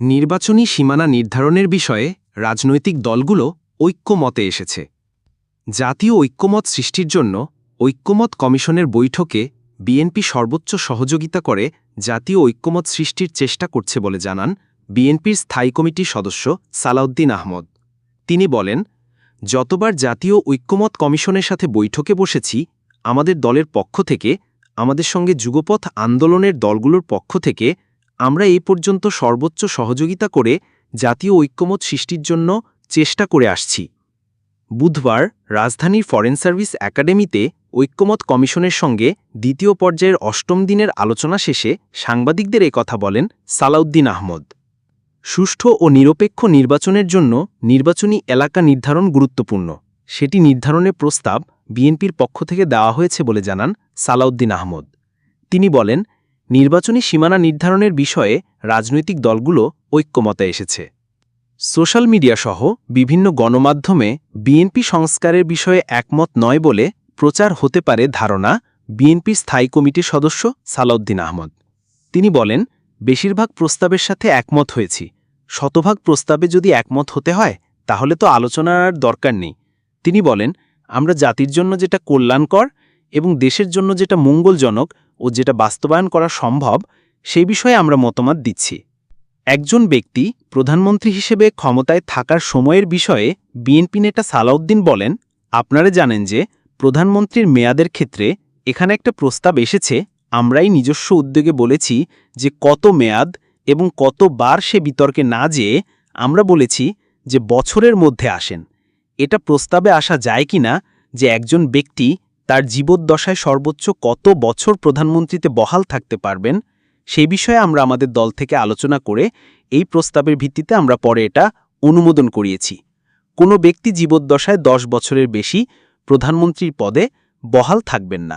নির্বাচনী সীমানা নির্ধারণের বিষয়ে রাজনৈতিক দলগুলো ঐক্যমতে এসেছে। জাতীয় ঐক্যমত সৃষ্টির জন্য ঐক্যমত কমিশনের বৈঠকে বিএনপি সর্বোচ্চ সহযোগিতা করে জাতীয় ঐক্যমত সৃষ্টির চেষ্টা করছে বলে জানান বিএনপির স্থায়ী কমিটির সদস্য সালাউদ্দিন আহমদ। তিনি বলেন, যতবার জাতীয় ঐক্যমত কমিশনের সাথে বৈঠকে বসেছি, আমাদের দলের পক্ষ থেকে, আমাদের সঙ্গে যুগপথ আন্দোলনের দলগুলোর পক্ষ থেকে আমরা এই পর্যন্ত সর্বোচ্চ সহযোগিতা করে জাতীয় ঐক্যমত সৃষ্টির জন্য চেষ্টা করে আসছি। বুধবার রাজধানীর ফরেন সার্ভিস একাডেমিতে ঐক্যমত কমিশনের সঙ্গে দ্বিতীয় পর্যায়ের অষ্টম দিনের আলোচনা শেষে সাংবাদিকদের কথা বলেন সালাউদ্দিন আহমদ। সুষ্ঠু ও নিরপেক্ষ নির্বাচনের জন্য নির্বাচনী এলাকা নির্ধারণ গুরুত্বপূর্ণ। সেটি নির্ধারণের প্রস্তাব বিএনপির পক্ষ থেকে দেওয়া হয়েছে বলে জানান সালাউদ্দিন আহমদ। তিনি বলেন নির্বাচনী সীমানা নির্ধারণের বিষয়ে রাজনৈতিক দলগুলো ঐক্যমতে এসেছে। সোশ্যাল মিডিয়া সহ বিভিন্ন গণমাধ্যমে বিএনপি সংস্কারের বিষয়ে একমত নয় বলে প্রচার হতে পারে ধারণা বিএনপি স্থায়ী কমিটির সদস্য সালাউদ্দিন আহমদ। তিনি বলেন, বেশিরভাগ প্রস্তাবের সাথে একমত হয়েছি। শতভাগ প্রস্তাবে যদি একমত হতে হয়, তাহলে তো আলোচনার আর দরকার নেই। তিনি বলেন, আমরা জাতির জন্য যেটা কল্যাণকর এবং দেশের জন্য যেটা মঙ্গলজনক ও যেটা বাস্তবায়ন করা সম্ভব, সে বিষয়ে আমরা মতামত দিচ্ছি। একজন ব্যক্তি প্রধানমন্ত্রী হিসেবে ক্ষমতায় থাকার সময়ের বিষয়ে বিএনপি নেতা সালাউদ্দিন বলেন, আপনারা জানেন যে প্রধানমন্ত্রীর মেয়াদের ক্ষেত্রে এখানে একটা প্রস্তাব এসেছে, আমরাই নিজস্ব উদ্যোগে বলেছি যে কত মেয়াদ এবং কতবার সে বিতর্কে না যেয়ে আমরা বলেছি যে বছরের মধ্যে আসেন। এটা প্রস্তাবে আসা যায় কিনা যে একজন ব্যক্তি তার জীবদ্দশায় সর্বোচ্চ কত বছর প্রধানমন্ত্রীতে বহাল থাকতে পারবেন, সে বিষয়ে আমরা আমাদের দল থেকে আলোচনা করে এই প্রস্তাবের ভিত্তিতে আমরা পরে এটা অনুমোদন করিয়েছি। কোনো ব্যক্তি জীবদ্দশায় দশ বছরের বেশি প্রধানমন্ত্রীর পদে বহাল থাকবেন না।